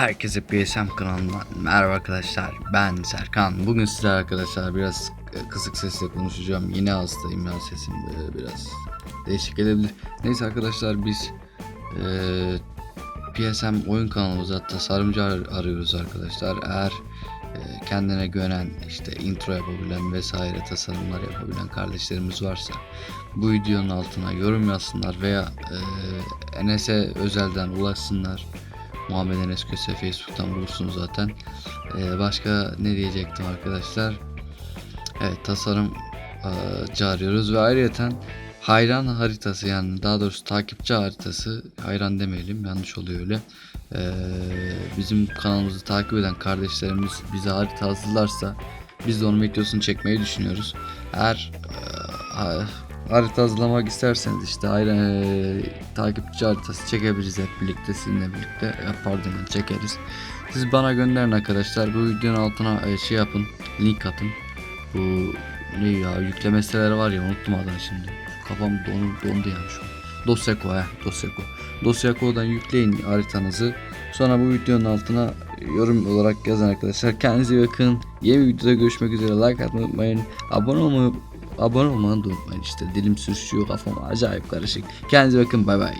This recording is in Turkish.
Herkese PSM kanalından merhaba arkadaşlar ben Serkan. Bugün sizler arkadaşlar biraz kısık sesle konuşacağım. Yine hastayım ya sesim biraz değişik gelebilir. Neyse arkadaşlar biz e, PSM oyun kanalımıza tasarımcı ar- arıyoruz arkadaşlar. Eğer e, kendine güvenen işte intro yapabilen vesaire tasarımlar yapabilen kardeşlerimiz varsa bu videonun altına yorum yazsınlar veya e, Enes'e özelden ulaşsınlar Muhammed Enes Köse Facebook'tan bulursunuz zaten. Ee, başka ne diyecektim arkadaşlar? Evet tasarım e, arıyoruz ve ayrıyeten hayran haritası yani daha doğrusu takipçi haritası hayran demeyelim yanlış oluyor öyle. Ee, bizim kanalımızı takip eden kardeşlerimiz bize harita hazırlarsa biz de onun videosunu çekmeyi düşünüyoruz. Eğer e, harita hazırlamak isterseniz işte hayran e, takipçi haritası çekebiliriz hep birlikte sizinle birlikte e, pardon çekeriz. Siz bana gönderin arkadaşlar bu videonun altına e, şey yapın link atın. Bu ne ya yükleme siteleri var ya unuttum adını şimdi. Kafam dondu, dondu yani şu an. Dosyako he Dosyako. Dosyako'dan yükleyin haritanızı. Sonra bu videonun altına yorum olarak yazın arkadaşlar. Kendinize bakın. Yeni bir videoda görüşmek üzere. Like atmayı unutmayın. Abone olmayı abone olmayı da unutmayın işte. Dilim sürüşüyor kafam acayip karışık. Kendinize bakın bay bay.